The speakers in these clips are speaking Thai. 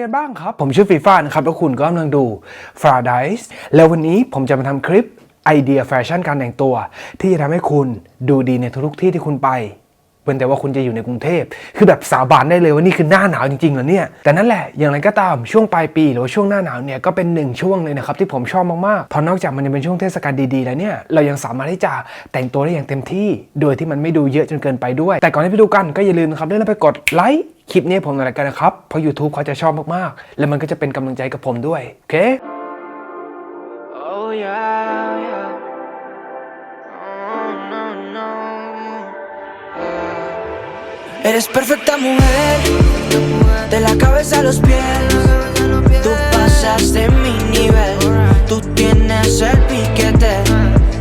ไงกันบ้างครับ ผมชื่อฟีฟ่านะครับ แล้วคุณก็กำลังดู f r a d i s e แล้ววันนี้ผมจะมาทำคลิปไอเดียแฟชั่นการแต่งตัว ที่จะทำให้คุณดูดีในทุกๆที่ที่คุณไป ว้นแต่ว่าคุณจะอยู่ในกรุงเทพ คือแบบสาบานได้เลยว่านี่คือหน้าหนาวจริงๆเหรอเนี่ย แต่นั่นแหละ อย่างไรก็ตามช่วงปลายปีหรือว่าช่วงหน้าหนาวเนี่ยก็เป็นหนึ่งช่วงเลยนะครับที่ผมชอบมากๆ เพราะนอกจากมันจะเป็นช่วงเทศกาลดีๆแล้วเนี่ยเรายังสามารถที่จะแต่งตัวได้อย่างเต็มที่ โดยที่มันไม่ดูเยอะจนเกินไปด้วย แต่ก่อนที่ไปดูกันก็อย่าลืมนะครับเลื่อนไปกดไลค์คลิปนี้ผมหน่อยละกันนะครับเพราะ YouTube เขาจะชอบมากๆ แล้วมันก็จะเป็นกำลังใจกับผมด้วยโอเค oh, yeah. Eres perfecta mujer, de la cabeza a los pies. Tú pasas de mi nivel, tú tienes el piquete.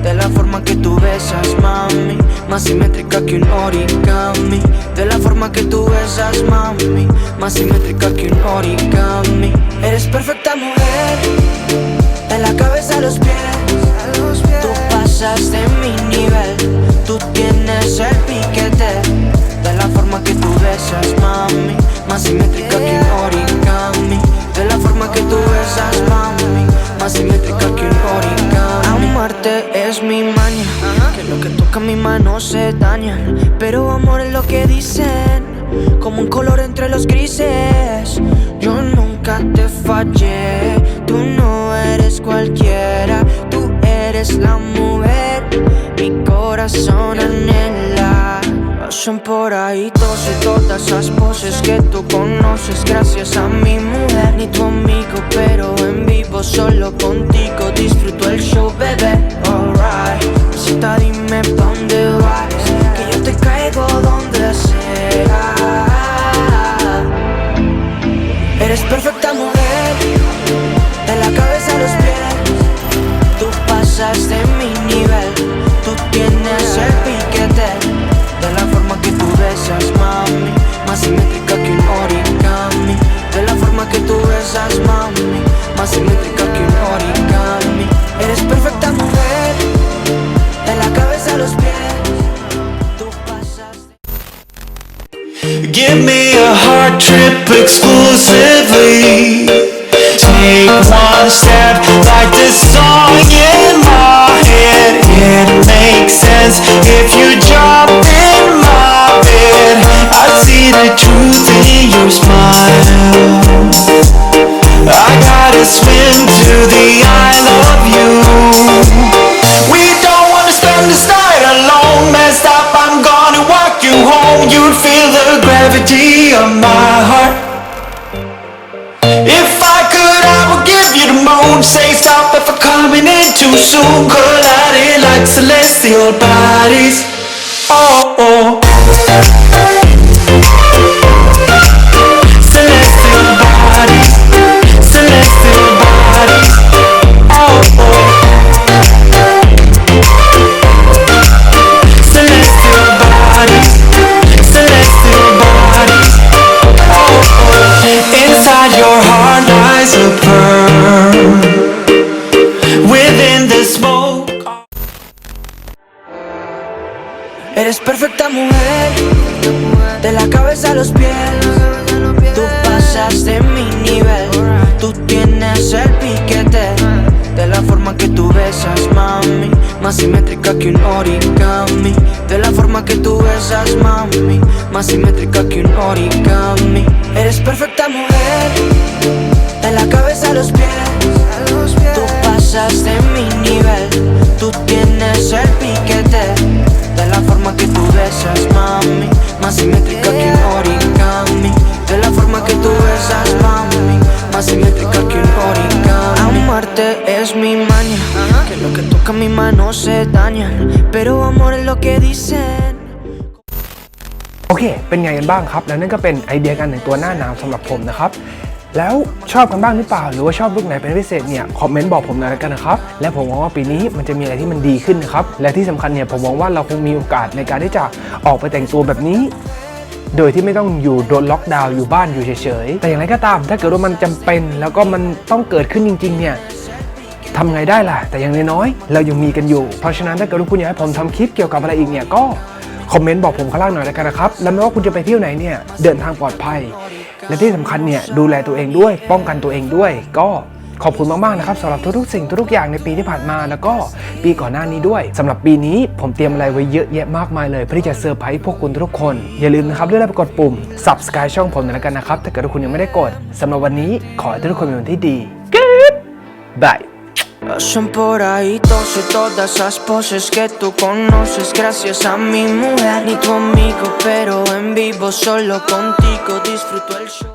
De la forma que tú besas, mami, más simétrica que un origami. De la forma que tú besas, mami, más simétrica que un origami. Eres perfecta mujer, besas, mami, más simétrica que un origami. De la forma que tú besas, mami, más simétrica que un origami. Amarte es mi maña, que lo que toca mi mano se daña. Pero amor es lo que dicen, como un color entre los grises. Yo nunca te fallé, Pasan por ahí todos y todas esas poses que tú conoces gracias a mi mujer, ni tu amigo, pero en vivo solo contigo disfruto el show, bebé. Alright, cita dime pa' dónde vas, tú besas, mami, más simétrica que un origami. Eres perfecta mujer, de la cabeza a los pies. Tú pasas Give me a heart trip exclusively. Take one step like this song in my head. Soon. Colliding like celestial bodies. Oh, oh. Celestial bodies. Celestial bodies. Oh, oh. Celestial bodies, celestial bodies. Oh, oh. Inside your heart lies a pearl. Mujer, de la cabeza a los pies. Tú pasas de mi nivel, tú tienes el piquete. De la forma que tú besas, mami, más simétrica que un origami. De la forma que tú besas, mami, más simétrica que un origami. Eres perfecta mujer, de la cabeza a los pies. Es mi maña, que lo que toca mi mano se daña. Pero amor es lo que dicen. โอเค เป็นไงกันบ้างครับ แล้วนั่นก็เป็นไอเดียการแต่งตัวหน้าหนาวสำหรับผมนะครับ แล้วชอบกันบ้างหรือเปล่า หรือว่าชอบลุคไหนเป็นพิเศษเนี่ย คอมเมนต์บอกผมหน่อยละกันนะครับ และผมหวังว่าปีนี้มันจะมีอะไรที่มันดีขึ้นนะครับ และที่สำคัญเนี่ย ผมหวังว่าเราคงมีโอกาสในการที่จะออกไปแต่งตัวแบบนี้ โดยที่ไม่ต้องอยู่โดนล็อกดาวน์อยู่บ้านอยู่เฉยๆ แต่อย่างไรก็ตาม ถ้าเกิดว่ามันจำเป็น แล้วก็มันต้องเกิดขึ้นจริง ๆ เนี่ยทำไงได้ล่ะ แต่อย่างน้อยๆเรายังมีกันอยู่ เพราะฉะนั้นถ้าเกิดว่าคุณอยากให้ผมทำคลิปเกี่ยวกับอะไรอีกเนี่ยก็คอมเมนต์บอกผมข้างล่างหน่อยแล้วกันนะครับ แล้วไม่ว่าคุณจะไปเที่ยวไหนเนี่ยเดินทางปลอดภัย และที่สำคัญเนี่ยดูแลตัวเองด้วย ป้องกันตัวเองด้วยก็ ขอบคุณมากๆนะครับสำหรับทุกๆสิ่งทุกๆอย่างในปีที่ผ่านมา แล้วก็ปีก่อนหน้านี้ด้วยสำหรับปีนี้ผมเตรียมอะไรไว้เยอะแยะมากมายเลยเพื่อที่จะเซอร์ไพรส์พวกคุณทุกคน อย่าลืมนะครับเลือกไปกดปุ่ม subscribe ช่องผมหน่อยแล้วกันนะครับถ้าเกิดว่าคุณยังไม่ได้กดสำหรับวันนี้ขอให้ทุกคนมีวันที่ดี Good bye Pasan por ahí todos y todas esas poses que tú conoces gracias a mi mujer ni tu amigo pero en vivo solo contigo disfruto el show